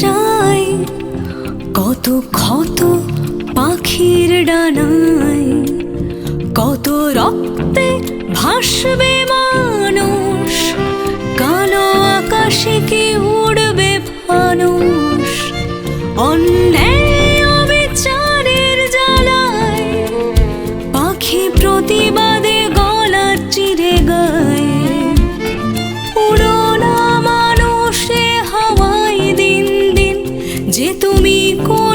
চাই। কত ক্ষত পাখির ডানায় কত রক্তে ভাসবে মানুষ কালো আকাশে কি উড়ে যে তুমি কোন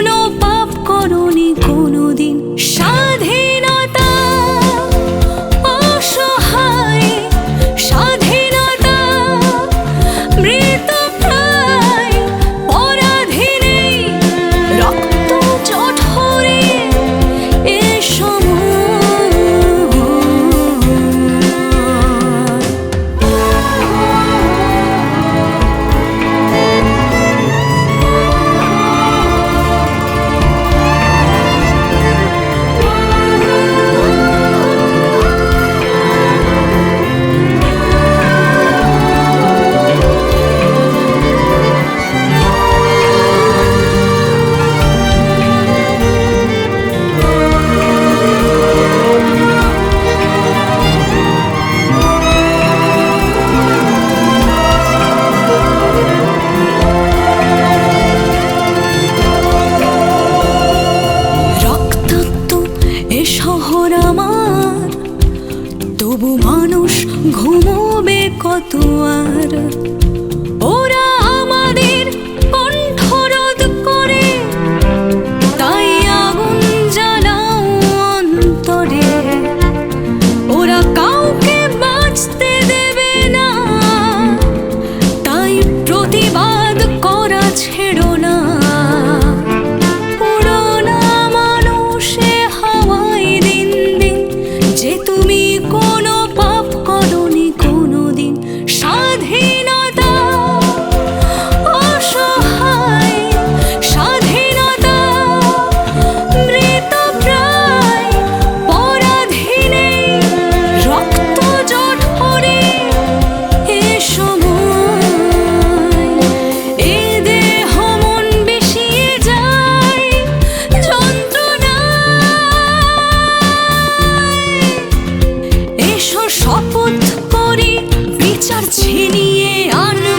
tua বিচার ছিনিয়ে আনা